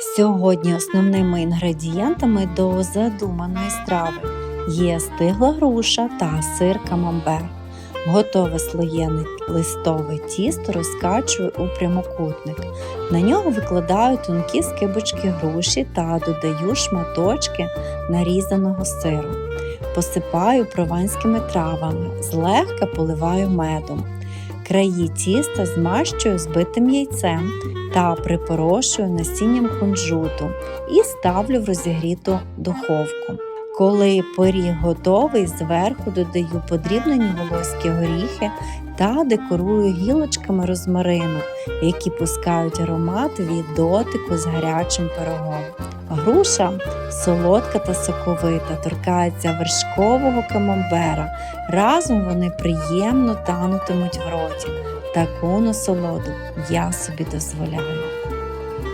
Сьогодні основними інгредієнтами до задуманої страви є стигла груша та сир камамбер. Готове слоєне листове тісто розкачую у прямокутник. На нього викладаю тонкі скибочки груші та додаю шматочки нарізаного сиру. Посипаю прованськими травами, злегка поливаю медом. Краї тіста змащую збитим яйцем та припорошую насінням кунжуту і ставлю в розігріту духовку. Коли пиріг готовий, зверху додаю подрібнені волоські горіхи та декорую гілочками розмарину, які пускають аромат від дотику з гарячим пирогом. Груша солодка та соковита, торкається вершкового камамбера. Разом вони приємно танутимуть в роті. Таку насолоду я собі дозволяю.